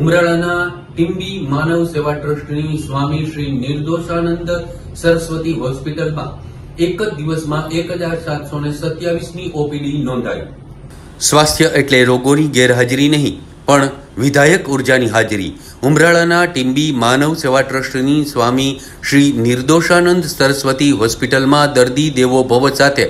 ઉમરાળાના ટીમ્બી માનવ સેવા ટ્રસ્ટની સ્વામી શ્રી નિર્દોષાનંદ સરસ્વતી હોસ્પિટલમાં એક જ દિવસમાં એક હજાર સાતસો ને સત્યાવીસની ઓપીડી નોંધાઈ. સ્વાસ્થ્ય એટલે રોગોની ગેરહાજરી નહીં, પણ વિધાયક ઉર્જાની હાજરી. ઉમરાળાના ટીમ્બી માનવ સેવા ટ્રસ્ટની સ્વામી શ્રી નિર્દોષાનંદ સરસ્વતી હોસ્પિટલમાં દર્દી દેવો ભવ સાથે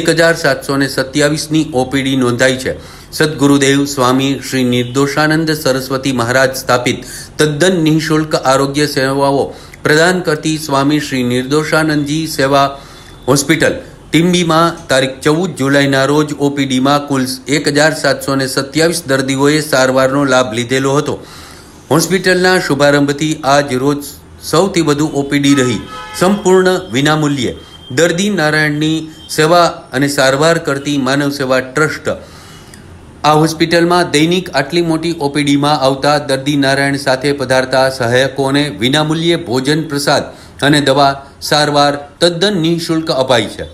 એક હજાર સાતસો ને સત્યાવીસની ઓપીડી નોંધાઈ છે. સદગુરુદેવ સ્વામી શ્રી નિર્દોષાનંદ સરસ્વતી મહારાજ સ્થાપિત તદ્દન નિઃશુલ્ક આરોગ્ય સેવાઓ પ્રદાન કરતી સ્વામી શ્રી નિર્દોષાનંદજી સેવા હોસ્પિટલ. ટીમ્બીમાં તારીખ ચૌદ જુલાઈના રોજ ઓપીડીમાં કુલ એક હજાર સાતસો ને સત્યાવીસ દર્દીઓએ સારવારનો લાભ લીધેલો હતો. હોસ્પિટલના શુભારંભથી આજ રોજ સૌથી વધુ ઓપીડી રહી. સંપૂર્ણ વિનામૂલ્યે. દર્દી નારાયણની સેવા અને સારવાર કરતી માનવ સેવા ટ્રસ્ટ આ હોસ્પિટલમાં દૈનિક આટલી મોટી ઓપીડીમાં આવતા દર્દી નારાયણ સાથે પધારતા સહાયકોને વિનામૂલ્યે ભોજન પ્રસાદ અને દવા સારવાર તદ્દન નિઃશુલ્ક અપાય છે.